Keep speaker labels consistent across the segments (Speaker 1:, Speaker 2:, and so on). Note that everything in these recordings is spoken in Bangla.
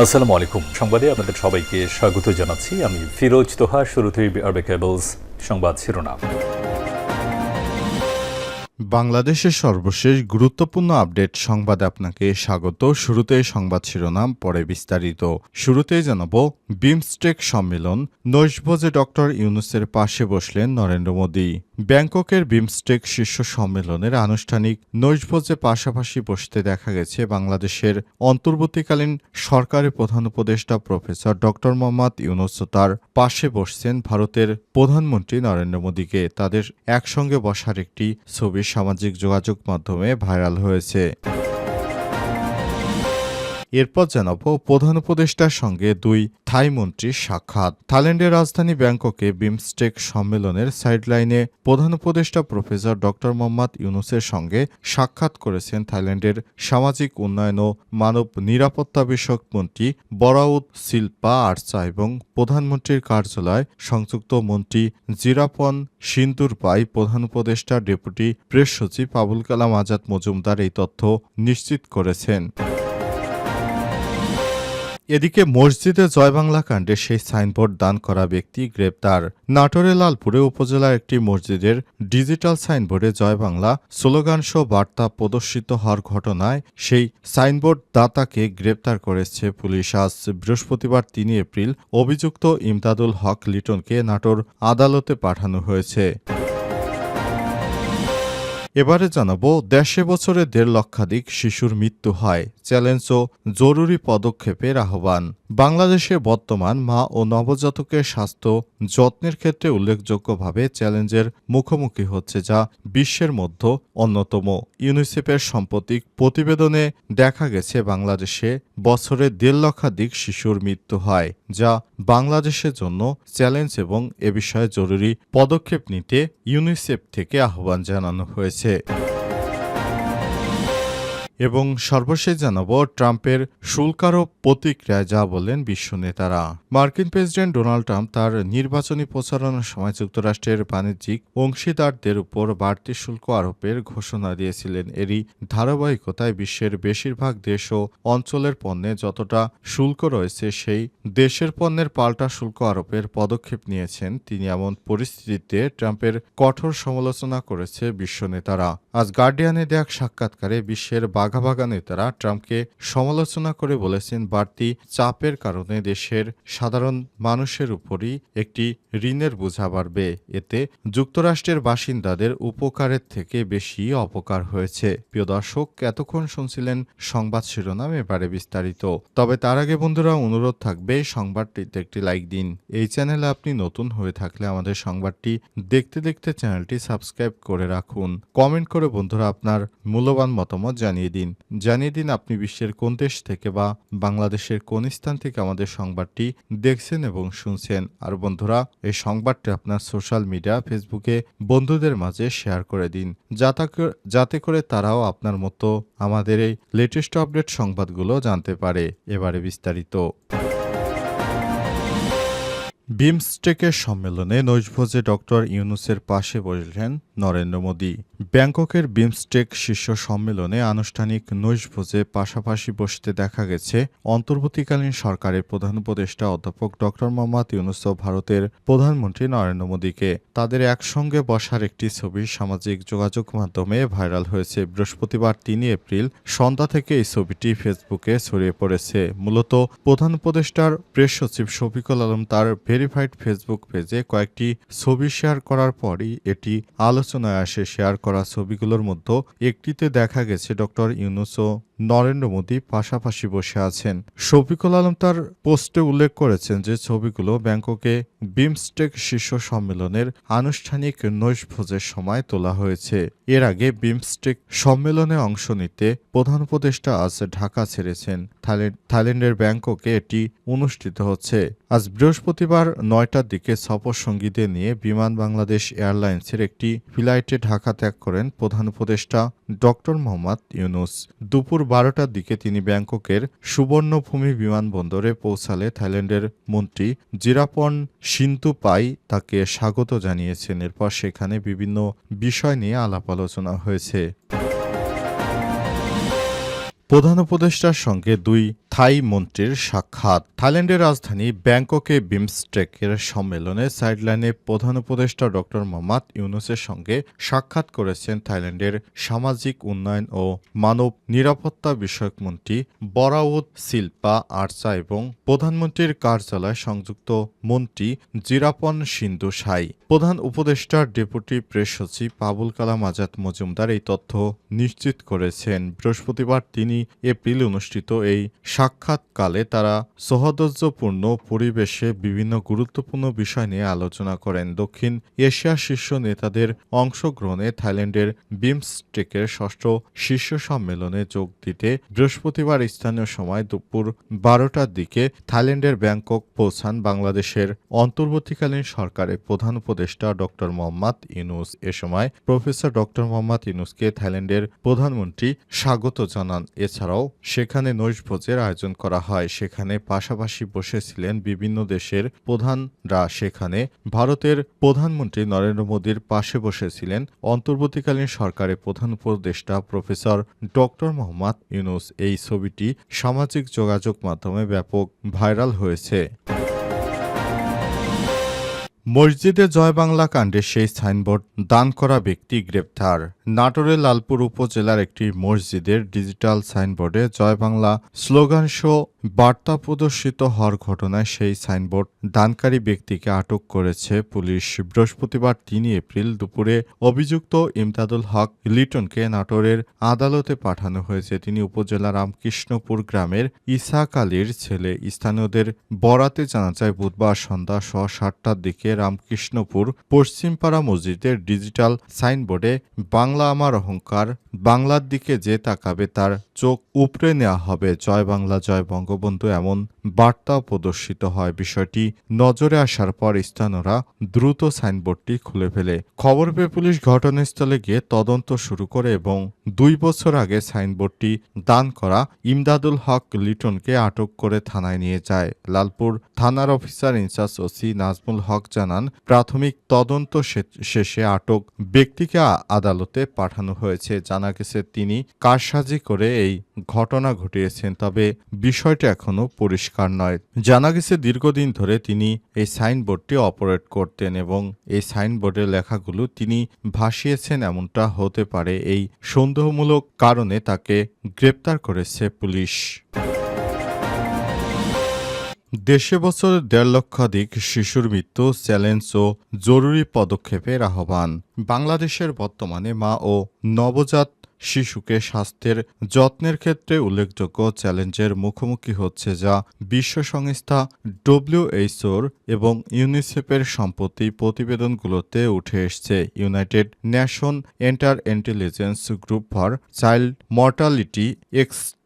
Speaker 1: আসসালামু আলাইকুম। সংবাদে আপনাদের সবাইকে স্বাগত জানাচ্ছি। আমি ফিরোজ তোহা, শুরুতেই আরবে কেবলস সংবাদ শিরোনাম।
Speaker 2: বাংলাদেশের সর্বশেষ গুরুত্বপূর্ণ আপডেট সংবাদে আপনাকে স্বাগত। শুরুতে সংবাদ শিরোনাম, পরে বিস্তারিত। শুরুতেই জানাব, বিমস্টেক সম্মেলন, নৈশভোজে ডক্টর ইউনুসের পাশে বসলেন নরেন্দ্র মোদী। ব্যাংককের বিমস্টেক শীর্ষ সম্মেলনের আনুষ্ঠানিক নৈশভোজে পাশাপাশি বসতে দেখা গেছে বাংলাদেশের অন্তর্বর্তীকালীন সরকারের প্রধান উপদেষ্টা প্রফেসর ডক্টর মোহাম্মদ ইউনুস। তার পাশে বসছেন ভারতের প্রধানমন্ত্রী নরেন্দ্র মোদীকে। তাদের একসঙ্গে বসার একটি ছবি সামাজিক যোগাযোগ মাধ্যমে ভাইরাল হয়েছে। এরপর জানাব প্রধান উপদেষ্টার সঙ্গে দুই থাই মন্ত্রীর সাক্ষাৎ। থাইল্যান্ডের রাজধানী ব্যাংককে বিমস্টেক সম্মেলনের সাইডলাইনে প্রধান উপদেষ্টা প্রফেসর ডক্টর মোহাম্মদ ইউনুসের সঙ্গে সাক্ষাৎ করেছেন থাইল্যান্ডের সামাজিক উন্নয়ন ও মানব নিরাপত্তা বিষয়ক মন্ত্রী বরাউদ শিল্পা আর্চা এবং প্রধানমন্ত্রীর কার্যালয় সংযুক্ত মন্ত্রী জিরাপন সিন্দুর পাই প্রধান উপদেষ্টা ডেপুটি প্রেস সচিব আবুল কালাম আজাদ মজুমদার এই তথ্য নিশ্চিত করেছেন। এদিকে মসজিদে জয় বাংলা কাণ্ডে সেই সাইনবোর্ড দান করা ব্যক্তি গ্রেপ্তার। নাটোরে লালপুরে উপজেলার একটি মসজিদের ডিজিটাল সাইনবোর্ডে জয় বাংলা স্লোগানসহ বার্তা প্রদর্শিত হওয়ার ঘটনায় সেই সাইনবোর্ড দাতাকে গ্রেপ্তার করেছে পুলিশ। আজ বৃহস্পতিবার তিন এপ্রিল অভিযুক্ত ইমদাদুল হক লিটনকে নাটোর আদালতে পাঠানো হয়েছে। এবারে জানাব দেশে বছরে দেড় লক্ষাধিক শিশুর মৃত্যু হয়। চ্যালেঞ্জ ও জরুরি পদক্ষেপের আহ্বান। বাংলাদেশে বর্তমান মা ও নবজাতকের স্বাস্থ্য যত্নের ক্ষেত্রে উল্লেখযোগ্যভাবে চ্যালেঞ্জের মুখোমুখি হচ্ছে যা বিশ্বের মধ্যে অন্যতম। ইউনিসেফের সাম্প্রতিক প্রতিবেদনে দেখা গেছে, বাংলাদেশে বছরে দেড় লক্ষাধিক শিশুর মৃত্যু হয়, যা বাংলাদেশের জন্য চ্যালেঞ্জ এবং এ বিষয়ে জরুরি পদক্ষেপ নিতে ইউনিসেফ থেকে আহ্বান জানানো হয়েছে। છે. এবং সর্বশেষ জানাব ট্রাম্পের শুল্কারোপ প্রতিক্রিয়ায় যা বললেন বিশ্ব নেতারা। মার্কিন প্রেসিডেন্ট ডোনাল্ড ট্রাম্প তার নির্বাচনী প্রচারণার সময় যুক্তরাষ্ট্রের বাণিজ্যিক অংশীদারদের উপর বাড়তি শুল্ক আরোপের ঘোষণা দিয়েছিলেন। এরই ধারাবাহিকতায় বিশ্বের বেশিরভাগ দেশ ও অঞ্চলের পণ্যে যতটা শুল্ক রয়েছে, সেই দেশের পণ্যের পাল্টা শুল্ক আরোপের পদক্ষেপ নিয়েছেন। তিনি এমন পরিস্থিতিতে ট্রাম্পের কঠোর সমালোচনা করেছে বিশ্ব নেতারা। আজ গার্ডিয়ানে দেয়া সাক্ষাৎকারে বিশ্বের বাঘা বাঘা নেতারা ট্রাম্পকে সমালোচনা করে বলেছেন, বাড়তি চাপের কারণে দেশের সাধারণ মানুষের উপরই একটি ঋণের বোঝা বাড়বে। এতে যুক্তরাষ্ট্রের বাসিন্দাদের উপকারের থেকে বেশি অপকার হয়েছে। প্রিয় দর্শক, এতক্ষণ শুনছিলেন সংবাদ শিরোনাম, এবারে বিস্তারিত। তবে তার আগে বন্ধুরা, অনুরোধ থাকবে, সংবাদটিতে একটি লাইক দিন। এই চ্যানেলে আপনি নতুন হয়ে থাকলে আমাদের সংবাদটি দেখতে দেখতে চ্যানেলটি সাবস্ক্রাইব করে রাখুন। কমেন্ট করে বন্ধুরা আপনার মূল্যবান মতামত জানিয়ে দিন। জানিয়ে দিন আপনি বিশ্বের কোন দেশ থেকে বা বাংলাদেশের কোন স্থান থেকে আমাদের সংবাদটি দেখছেন এবং শুনছেন। আর বন্ধুরা, এই সংবাদটি আপনার সোশ্যাল মিডিয়া, ফেসবুকে বন্ধুদের মাঝে শেয়ার করে দিন। যাতা করে তারাও আপনার মতো আমাদের এই লেটেস্ট আপডেট সংবাদগুলো জানতে পারে। এবারে বিস্তারিত। বিমস্টেকের সম্মেলনে নৈশভোজে ডক্টর ইউনুসের পাশে বসলেন নরেন্দ্র মোদী। ব্যাংককের বিমস্টেক শীর্ষ সম্মেলনে আনুষ্ঠানিক নৈশভোজে পাশাপাশি বসতে দেখা গেছে অন্তর্বর্তীকালীন সরকারের প্রধান উপদেষ্টা অধ্যাপক ডক্টর মোহাম্মদ ইউনুস ভারতের প্রধানমন্ত্রী নরেন্দ্র মোদীকে। তাদের একসঙ্গে বসার একটি ছবি সামাজিক যোগাযোগ মাধ্যমে ভাইরাল হয়েছে। বৃহস্পতিবার তিন এপ্রিল সন্ধ্যা থেকে এই ছবিটি ফেসবুকে ছড়িয়ে পড়েছে। মূলত প্রধান উপদেষ্টার প্রেস সচিব শফিকুল আলম তার ভেরিফাইড ফেসবুক পেজে কয়েকটি ছবি শেয়ার করার পরই এটি আলোচনায় আসে। শেয়ার করা ছবিগুলোর মধ্যে একটিতে দেখা গেছে ডক্টর ইউনুস নরেন্দ্র মোদী পাশাপাশি বসে আছেন। শফিকুল আলম তার পোস্টে উল্লেখ করেছেন যে ছবিগুলো ব্যাংককে বিমস্টেক শীর্ষ সম্মেলনের আনুষ্ঠানিক নৈশভোজের সময় তোলা হয়েছে। এর আগে বিমস্টেক সম্মেলনে অংশ নিতে প্রধান উপদেষ্টা আজ ঢাকা ছেড়েছেন। থাইল্যান্ড- থাইল্যান্ডের ব্যাংককে এটি অনুষ্ঠিত হচ্ছে। আজ বৃহস্পতিবার নয়টার দিকে সফর সঙ্গীদের নিয়ে বিমান বাংলাদেশ এয়ারলাইন্সের একটি ফ্লাইটে ঢাকা ত্যাগ করেন প্রধান উপদেষ্টা ডক্টর মোহাম্মদ ইউনুস। দুপুর বারোটার দিকে তিনি ব্যাংককের সুবর্ণভূমি বিমানবন্দরে পৌঁছালে থাইল্যান্ডের মন্ত্রী জিরাপন সিন্তু পাই তাকে স্বাগত জানিয়েছেন। এরপর সেখানে বিভিন্ন বিষয় নিয়ে আলাপ আলোচনা হয়েছে। প্রধান উপদেষ্টার সঙ্গে দুই থাই মন্ত্রীর সাক্ষাৎ। থাইল্যান্ডের রাজধানী ব্যাংককে বিমস্টেকের সম্মেলনে সাইডলাইনে প্রধান উপদেষ্টা ড. মোহাম্মদ ইউনুসের সঙ্গে সাক্ষাৎ করেছেন থাইল্যান্ডের সামাজিক উন্নয়ন ও মানব নিরাপত্তা বিষয়ক মন্ত্রী বরাউদ শিল্পা আর্চা এবং প্রধানমন্ত্রীর কার্যালয় সংযুক্ত মন্ত্রী জিরাপন সিন্ধু সাই। প্রধান উপদেষ্টার ডেপুটি প্রেস সচিব পাবুল কালাম আজাদ মজুমদার এই তথ্য নিশ্চিত করেছেন। বৃহস্পতিবার তিনি এপ্রিল অনুষ্ঠিত এই সাক্ষাৎকালে তারা সৌহার্দ্যপূর্ণ পরিবেশে বিভিন্ন গুরুত্বপূর্ণ বিষয় নিয়ে আলোচনা করেন। দক্ষিণ এশিয়ার শীর্ষ নেতাদের অংশগ্রহণে থাইল্যান্ডের বিমস্টেকের ষষ্ঠ শীর্ষ সম্মেলনে যোগ দিতে বৃহস্পতিবার স্থানীয় সময় দুপুর বারোটার দিকে থাইল্যান্ডের ব্যাংকক পৌঁছান বাংলাদেশের অন্তর্বর্তীকালীন সরকারের প্রধান উপদেষ্টা ড. মোহাম্মদ ইনুস এ সময় প্রফেসর ড. মোহাম্মদ ইনুসকে থাইল্যান্ডের প্রধানমন্ত্রী স্বাগত জানান। এছাড়াও সেখানে নৈশভোজের আয়োজন করা হয়। সেখানে পাশাপাশি বসেছিলেন বিভিন্ন দেশের প্রধানরা। সেখানে ভারতের প্রধানমন্ত্রী নরেন্দ্র মোদীর পাশে বসেছিলেন অন্তর্বর্তীকালীন সরকারের প্রধান উপদেষ্টা প্রফেসর ডক্টর মোহাম্মদ ইউনুস। এই ছবিটি সামাজিক যোগাযোগ মাধ্যমে ব্যাপক ভাইরাল হয়েছে। মসজিদে জয় বাংলা কাণ্ডে সেই সাইনবোর্ড দান করা ব্যক্তি গ্রেপ্তার। নাটোরের লালপুর উপজেলার একটি মসজিদের ডিজিটাল সাইনবোর্ডে জয় বাংলা স্লোগান শো বার্তা প্রদর্শিত হওয়ার ঘটনায় সেই সাইনবোর্ড দানকারী ব্যক্তিকে আটক করেছে পুলিশ। বৃহস্পতিবার তিন এপ্রিল দুপুরে অভিযুক্ত ইমদাদুল হক লিটনকে নাটোরের আদালতে পাঠানো হয়েছে। তিনি উপজেলা রামকৃষ্ণপুর গ্রামের ইসাক আলীর ছেলে। স্থানীয়দের বরাতে জানা যায় বুধবার সন্ধ্যা স সাতটার দিকে রামকৃষ্ণপুর পশ্চিমপাড়া মসজিদের ডিজিটাল সাইনবোর্ডে বাংলা আমার অহংকার, বাংলার দিকে যে তাকাবে তার চোখ উপড়ে নেওয়া হবে। জয় বাংলা, জয় বঙ্গবন্ধু এমন বার্তা প্রদর্শিত হয়। বিষয়টি নজরে আসার পর স্থানীয়রা দ্রুত সাইনবোর্ডটি খুলে ফেলে। খবর পেয়ে পুলিশ ঘটনাস্থলে গিয়ে তদন্ত শুরু করে এবং দুই বছর আগে সাইনবোর্ডটি দান করা ইমদাদুল হক লিটনকে আটক করে থানায় নিয়ে যায়। লালপুর থানার officer in charge OC Nazmul Haque জানান, প্রাথমিক তদন্ত শেষে আটক ব্যক্তিকে আদালতে পাঠানো হয়েছে। জানা গেছে তিনি কারসাজি করে এই ঘটনা ঘটিয়েছেন। তবে বিষয়টি এখনও পরিষ্কার নয়। জানা গেছে দীর্ঘদিন ধরে তিনি এই সাইনবোর্ডটি অপারেট করতেন এবং এই সাইনবোর্ডের লেখাগুলো তিনি ভাসিয়েছেন এমনটা হতে পারে এই সন্দেহমূলক কারণে তাকে গ্রেপ্তার করেছে পুলিশ। দেশে বছর দেড় লক্ষাধিক শিশুর মৃত্যু, চ্যালেঞ্জ ও জরুরি পদক্ষেপের আহ্বান। বাংলাদেশের বর্তমানে মা ও নবজাত শিশুকে স্বাস্থ্যের যত্নের ক্ষেত্রে উল্লেখযোগ্য চ্যালেঞ্জের মুখোমুখি হচ্ছে যা বিশ্ব সংস্থা ডব্লিউএইচওর এবং ইউনিসেফের সম্পত্তি প্রতিবেদনগুলোতে উঠে এসছে। United Nation Inter Intelligence Group for Child Mortality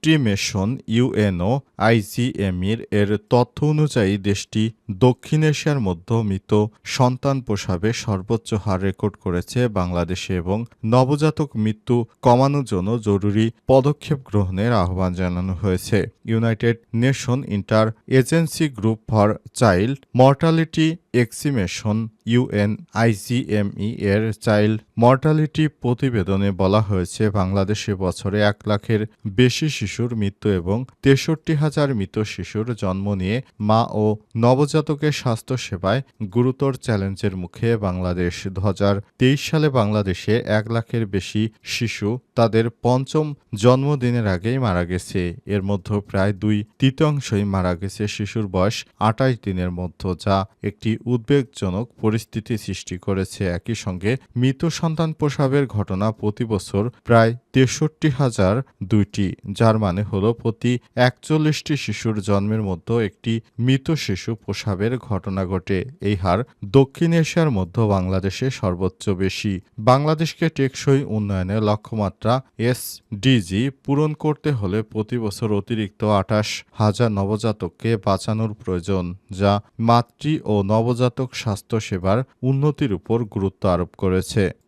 Speaker 2: Estimation UNO আইজিএমইর এর তথ্য অনুযায়ী দেশটি দক্ষিণ এশিয়ার মধ্যমিত সন্তান প্রসাবে সর্বোচ্চ হার রেকর্ড করেছে বাংলাদেশে এবং নবজাতক মৃত্যু কমানোর জন্য জরুরি পদক্ষেপ গ্রহণের আহ্বান জানানো হয়েছে। United Nation Inter Agency Group for Child Mortality Estimation UN IGME এর চাইল্ড মর্টালিটি প্রতিবেদনে বলা হয়েছে, বাংলাদেশে বছরে এক লাখের বেশি শিশুর মৃত্যু এবং তেষট্টি হাজার মৃত শিশুর জন্ম নিয়ে মা ও নবজাতকের স্বাস্থ্য সেবায় গুরুতর চ্যালেঞ্জের মুখে বাংলাদেশ। দু হাজার তেইশ সালে বাংলাদেশে এক লাখের বেশি শিশু তাদের পঞ্চম জন্মদিনের আগেই মারা গেছে। এর মধ্যে প্রায় দুই তৃতীয়াংশই মারা গেছে শিশুর বয়স আটাইশ দিনের মধ্যে, যা একটি উদ্বেগজনক পরিস্থিতি সৃষ্টি করেছে। একই সঙ্গে মৃত সন্তান প্রসবের ঘটনা প্রতি বছর প্রায় তেষট্টি হাজার দুইটি, যার মানে হল প্রতি একচল্লিশটি শিশুর জন্মের মধ্যে একটি মৃত শিশু প্রসাবের ঘটনা ঘটে। এই হার দক্ষিণ এশিয়ার মধ্যে বাংলাদেশে সর্বোচ্চ বেশি। বাংলাদেশকে টেকসই উন্নয়নের লক্ষ্যমাত্রা এসডিজি পূরণ করতে হলে প্রতি বছর অতিরিক্ত আঠাশ হাজার নবজাতককে বাঁচানোর প্রয়োজন, যা মাতৃ ও নবজাতক স্বাস্থ্যসেবার উন্নতির উপর গুরুত্ব আরোপ করেছে।